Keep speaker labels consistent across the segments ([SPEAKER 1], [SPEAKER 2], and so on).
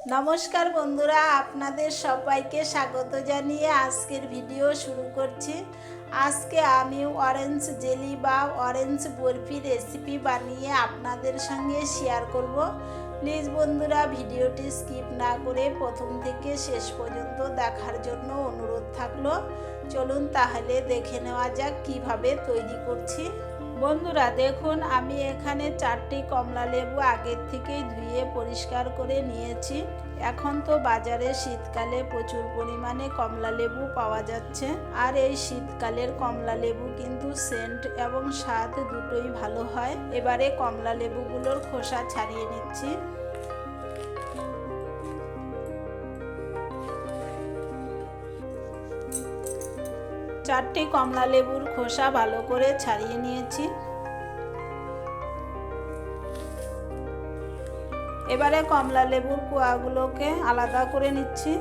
[SPEAKER 1] নমস্কার বন্ধুরা, আপনাদের সবাইকে স্বাগত জানিয়ে আজকের ভিডিও শুরু করছি। আজকে আমি অরেঞ্জ জেলি বা অরেঞ্জ বরফি রেসিপি বানিয়ে আপনাদের সঙ্গে শেয়ার করব। প্লিজ বন্ধুরা, ভিডিওটি স্কিপ না করে প্রথম থেকে শেষ পর্যন্ত দেখার জন্য অনুরোধ থাকল। চলুন তাহলে দেখে নেওয়া যাক কীভাবে তৈরি করছি। বন্ধুরা, দেখুন, আমি এখানে চারটি কমলা লেবু আগের থেকেই ধুয়ে পরিষ্কার করে নিয়েছি। এখন তো বাজারে শীতকালে প্রচুর পরিমাণে কমলা লেবু পাওয়া যাচ্ছে। আর এই শীতকালের কমলা লেবু কিন্তু সেন্ট এবং স্বাদ দুটোই ভালো হয়। এবারে কমলা লেবুগুলোর খোসা ছাড়িয়ে নিচ্ছি। চারটি কমলা লেবুর খোসা ভালো করে ছাড়িয়ে নিয়েছি। এবারে কমলা লেবুর কুয়াগুলোকে আলাদা করে নিচ্ছি।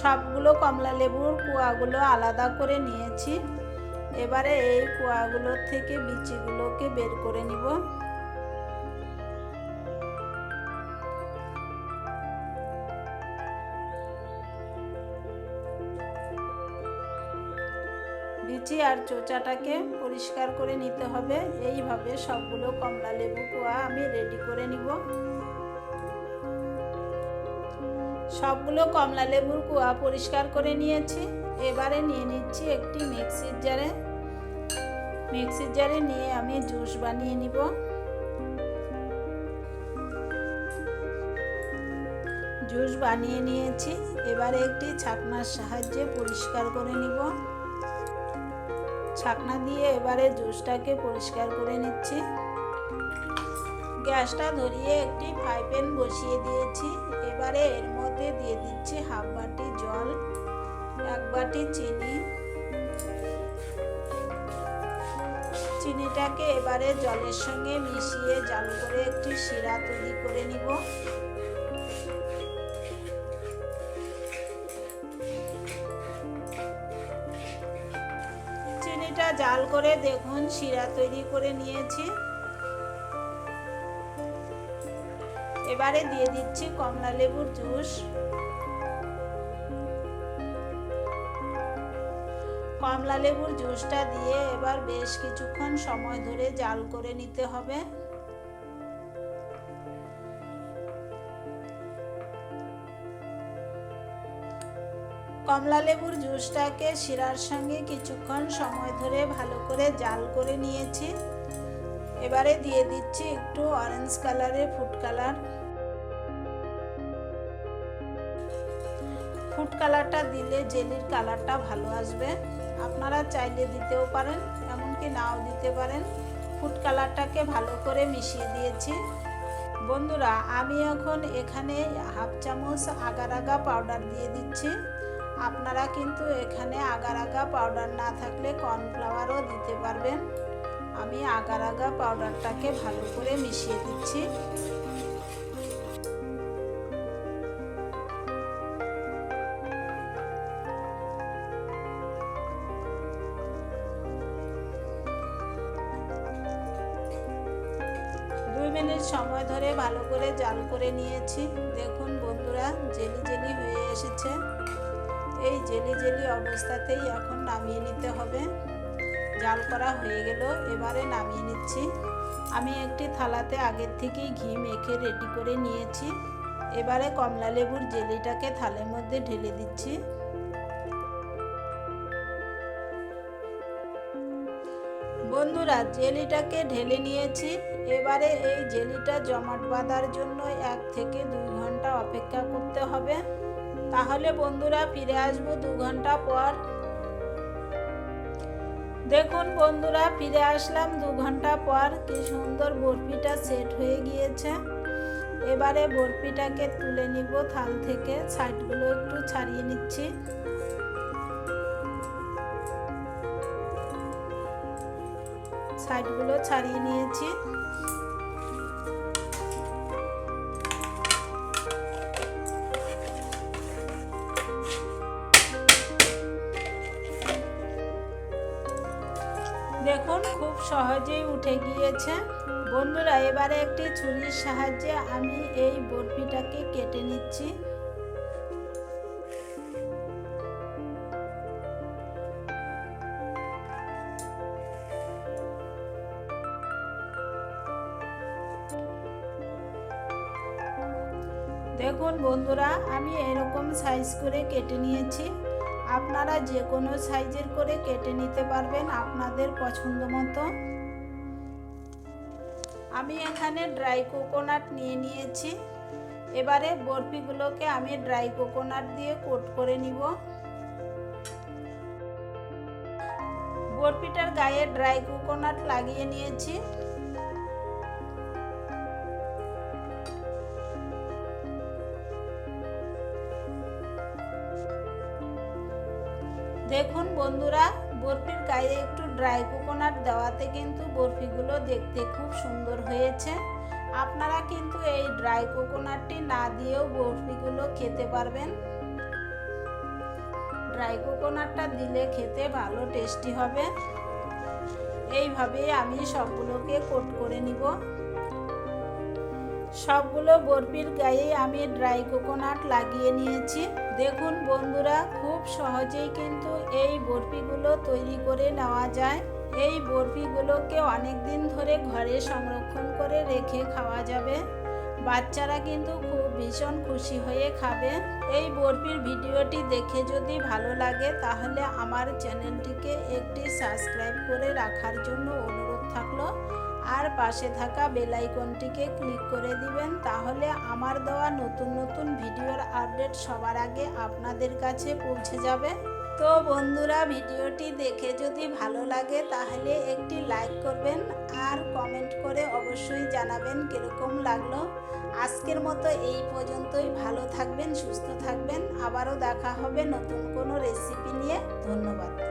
[SPEAKER 1] সবগুলো কমলা লেবুর কুয়াগুলো আলাদা করে নিয়েছি। এবারে এই কুয়াগুলোর থেকে বিচিগুলোকে বের করে নিব। বিচি আর চোচাটাকে পরিষ্কার করে নিতে হবে। এইভাবে সবগুলো কমলা লেবু, কোয়া আমি রেডি করে নিব। সবগুলো কমলা লেবুর কুয়া পরিষ্কার করে নিয়েছি। এবারে নিয়ে নিচ্ছি একটি মিক্সির জারে। মিক্সির জারে নিয়ে আমি জুস বানিয়ে নিব। জুস বানিয়ে নিয়েছি। এবারে একটি ছাকনার সাহায্যে পরিষ্কার করে নিব। ছাকনা দিয়ে এবারে জুসটাকে পরিষ্কার করে নিচ্ছি। গ্যাসটা ধরিয়ে একটি ফ্রাই প্যান বসিয়ে দিয়েছি। এবারে এর মধ্যে দিয়ে দিচ্ছি হাফ বাটি জল, এক বাটি চিনি। চিনিটাকে এবারে জলের সঙ্গে মিশিয়ে জাল করে একটি শিরা তৈরি করে নিব। জাল করে দেখুন, শিরা তৈরি করে নিয়েছি। এবারে দিয়ে দিচ্ছি কমলা লেবুর জুস। কমলা লেবুর জুসটা দিয়ে এবার বেশ কিছুক্ষণ সময় ধরে জাল করে নিতে হবে। কমলা লেবুর জুসটাকে শিরার সঙ্গে কিছুক্ষণ সময় ধরে ভালো করে জাল করে নিয়েছি। এবারে দিয়ে দিচ্ছি একটু অরেঞ্জ কালারের ফুড কালার ফুড কালারটা দিলে জেলির কালারটা ভালো আসবে। আপনারা চাইলে দিতেও পারেন, এমনকি নাও দিতে পারেন। ফুড কালারটাকে ভালো করে মিশিয়ে দিয়েছি। বন্ধুরা, আমি এখন এখানে হাফ চামচ আগার আগা পাউডার দিয়ে দিচ্ছি। আপনারা কিন্তু এখানে আগার আগা পাউডার না থাকলে কর্নফ্লাওয়ারও দিতে পারবেন। আমি আগার আগা পাউডারটাকে ভালো করে মিশিয়ে দিচ্ছি। দুই মিনিট সময় ধরে ভালো করে জাল করে নিয়েছি। দেখুন বন্ধুরা, জেলি জেলি হয়ে এসেছে। এই জেলি জেলি অবস্থাতেই এখন নামিয়ে নিতে হবে। জাল করা হয়ে গেল, এবারে নামিয়ে নিচ্ছি। আমি একটি থালাতে আগের থেকেই ঘি মেখে রেডি করে নিয়েছি। এবারে কমলা লেবুর জেলিটাকে থালের মধ্যে ঢেলে দিচ্ছি। বন্ধুরা, জেলিটাকে ঢেলে নিয়েছি। এবারে এই জেলিটা জমাট বাঁধার জন্য এক থেকে দুই ঘণ্টা অপেক্ষা করতে হবে। তাহলে বন্ধুরা ফিরে আসব দু ঘণ্টা পর। দেখুন বন্ধুরা, ফিরে আসলাম দু ঘণ্টা পর। কি সুন্দর বরফিটা সেট হয়ে গিয়েছে। এবারে বরফিটাকে তুলে নিব থাল থেকে। সাইডগুলো একটু ছাড়িয়ে নিচ্ছি। সাইডগুলো ছাড়িয়ে নিয়েছি। দেখুন, খুব সহজেই উঠে গিয়েছে। বন্ধুরা, এবারে একটি ছুরির সাহায্যে আমি এই বরফিটাকে কেটে নিচ্ছি। দেখুন বন্ধুরা, আমি এরকম সাইজ করে কেটে নিয়েছি। আপনারা যে কোনো সাইজের করে কেটে নিতে পারবেন আপনাদের পছন্দ মতো। আমি এখানে ড্রাই কোকোনাট নিয়ে নিয়েছি। এবারে বরফিগুলোকে আমি ড্রাই কোকোনাট দিয়ে কোট করে নিব। বরফিটার গায়ে ড্রাই কোকোনাট লাগিয়ে নিয়েছি। দেখুন বন্ধুরা, বরফির গায়ে একটু ড্রাই কোকোনাট দেওয়াতে কিন্তু বরফিগুলো দেখতে খুব সুন্দর হয়েছে। আপনারা কিন্তু এই ড্রাই কোকোনাটটি না দিয়েও বরফিগুলো খেতে পারবেন। ড্রাই কোকোনাটটা দিলে খেতে ভালো টেস্টি হবে। এইভাবেই আমি সবগুলোকে কোট করে নিব। সবগুলো বরফির গায়ে আমি ড্রাই কোকোনাট লাগিয়ে নিয়েছি। দেখুন বন্ধুরা, খুব সহজেই কিন্তু এই বরফিগুলো তৈরি করে নেওয়া যায়। এই বরফিগুলোকে অনেক দিন ধরে ঘরে সংরক্ষণ করে রেখে খাওয়া যাবে। বাচ্চারা কিন্তু খুব ভীষণ খুশি হয়ে খাবে। এই বরফির ভিডিওটি দেখে যদি ভালো লাগে, তাহলে আমার চ্যানেলটিকে একটি সাবস্ক্রাইব করে রাখার জন্য অনুরোধ থাকল। আর পাশে থাকা বেল আইকনটিকে ক্লিক করে দিবেন, তাহলে আমার দেওয়া নতুন নতুন ভিডিওর আপডেট সবার আগে আপনাদের কাছে পৌঁছে যাবে। তো বন্ধুরা, ভিডিওটি দেখে যদি ভালো লাগে, তাহলে একটি লাইক করবেন আর কমেন্ট করে অবশ্যই জানাবেন কীরকম লাগল। আজকের মতো এই পর্যন্তই, ভালো থাকবেন, সুস্থ থাকবেন। আবারও দেখা হবে নতুন কোনো রেসিপি নিয়ে। ধন্যবাদ।